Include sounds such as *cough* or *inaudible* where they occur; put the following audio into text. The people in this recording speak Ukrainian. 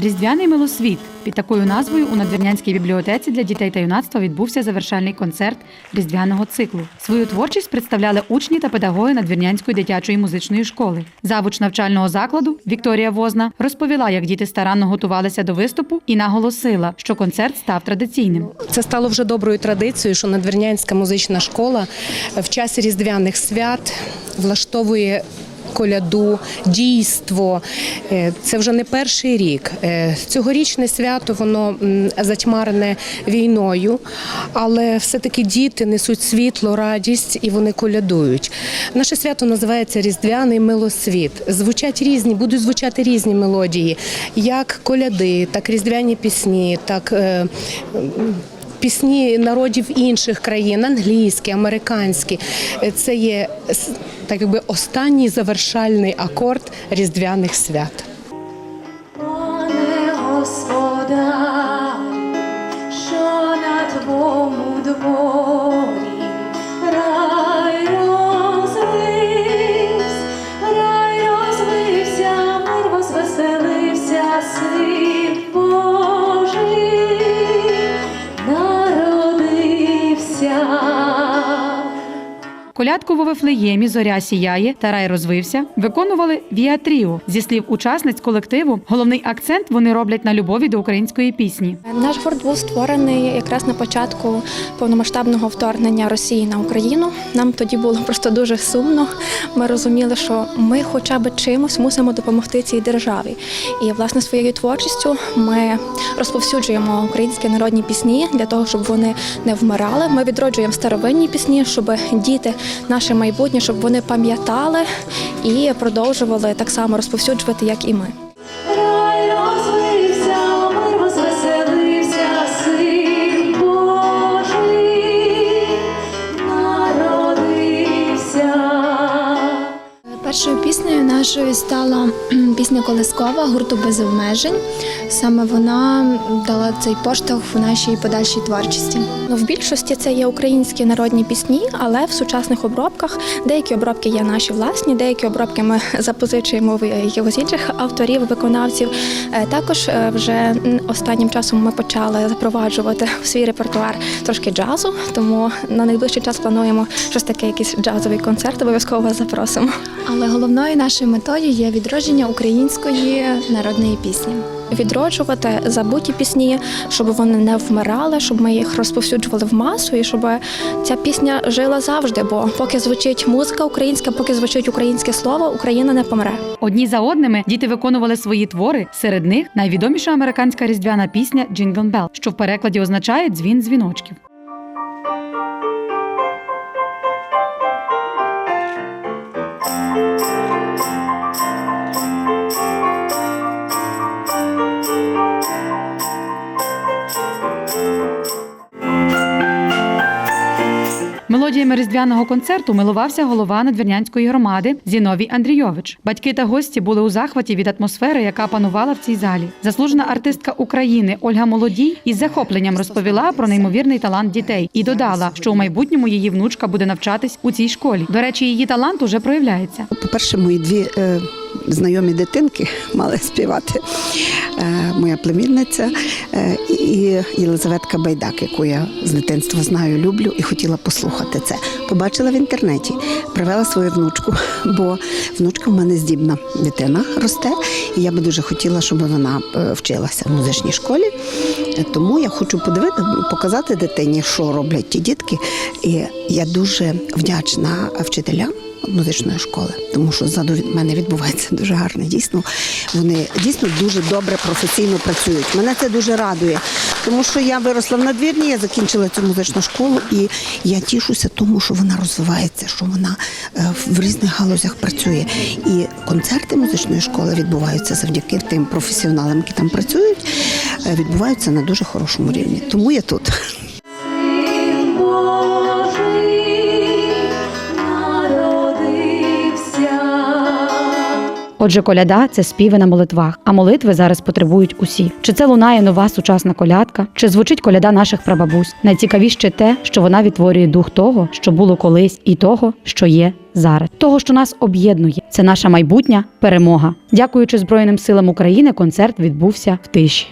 Різдвяний милосвіт. Під такою назвою у Надвірнянській бібліотеці для дітей та юнацтва відбувся завершальний концерт різдвяного циклу. Свою творчість представляли учні та педагоги Надвірнянської дитячої музичної школи. Завуч навчального закладу Вікторія Возна розповіла, як діти старанно готувалися до виступу і наголосила, що концерт став традиційним. Це стало вже доброю традицією, що Надвірнянська музична школа в часі різдвяних свят влаштовує. Коляду, дійство Е, це вже не перший рік. Е, Цьогорічне свято воно затьмарене війною, але все-таки діти несуть світло, радість і вони колядують. Наше свято називається Різдвяний милосвіт. Звучать різні, будуть звучати різні мелодії, як коляди, так різдвяні пісні, так. Пісні народів інших країн, англійські, американські. Е, Це є так якби останній завершальний акорд різдвяних свят. Господа, що на твому дворі Колядку у Вифлеємі Зоря сіяє та рай розвився виконували Віатріо. Зі слів учасниць колективу, головний акцент вони роблять на любові до української пісні. Наш гурт був створений якраз на початку повномасштабного вторгнення Росії на Україну. Нам тоді було просто дуже сумно. Ми розуміли, що ми хоча б чимось мусимо допомогти цій державі. І власне своєю творчістю ми розповсюджуємо українські народні пісні для того, щоб вони не вмирали. Ми відроджуємо старовинні пісні, щоб діти, наше майбутнє, щоб вони пам'ятали і продовжували так само розповсюджувати, як і ми. Нашою стала пісня Колискова гурту без обмежень. Саме вона дала цей поштовх в нашій подальшій творчості. Ну, в більшості це є українські народні пісні, але в сучасних обробках деякі обробки є наші власні, деякі обробки ми *laughs* запозичуємо в якихось інших авторів, виконавців. Е, Також е, вже останнім часом ми почали запроваджувати в свій репертуар трошки джазу, тому на найближчий час плануємо щось таке, якийсь джазовий концерт. Обов'язково вас запросимо. Але головною нашою метою є відродження української народної пісні. Відроджувати забуті пісні, щоб вони не вмирали, щоб ми їх розповсюджували в масу, і щоб ця пісня жила завжди. Бо поки звучить музика українська, поки звучить українське слово, Україна не помре. Одні за одними діти виконували свої твори. Серед них найвідоміша американська різдвяна пісня «Джингл Белл», що в перекладі означає дзвін дзвіночків. Música Мелодіями різдвяного концерту милувався голова Надвірнянської громади Зіновій Андрійович. Батьки та гості були у захваті від атмосфери, яка панувала в цій залі. Заслужена артистка України Ольга Молодій із захопленням розповіла про неймовірний талант дітей і додала, що у майбутньому її внучка буде навчатись у цій школі. До речі, її талант уже проявляється. По-перше, мої дві е, знайомі дитинки *laughs* мали співати. Е, моя племінниця е, і Єлизаветка Байдак, яку я з дитинства знаю, люблю і хотіла послухати це. Побачила в інтернеті, привела свою внучку, *laughs* бо внучка в мене здібна дитина росте, і я би дуже хотіла, щоб вона е, вчилася в музичній школі. Тому я хочу подивити, показати дитині, що роблять ті дітки. І я дуже вдячна вчителям музичної школи, тому що ззаду від мене відбувається дуже гарне. Дійсно, вони дійсно дуже добре професійно працюють. Мене це дуже радує, тому що я виросла в надвірні, я закінчила цю музичну школу, і я тішуся тому, що вона розвивається, що вона е, в різних галузях працює. І концерти музичної школи відбуваються завдяки тим професіоналам, які там працюють, е, відбуваються на дуже хорошому рівні. Тому я тут. Отже, коляда це співи на молитвах, а молитви зараз потребують усі. Чи це лунає нова сучасна колядка, чи звучить коляда наших прабабусь? Найцікавіше те, що вона відтворює дух того, що було колись, і того, що є зараз, того, що нас об'єднує. Це наша майбутня перемога. Дякуючи Збройним силам України, концерт відбувся в тиші.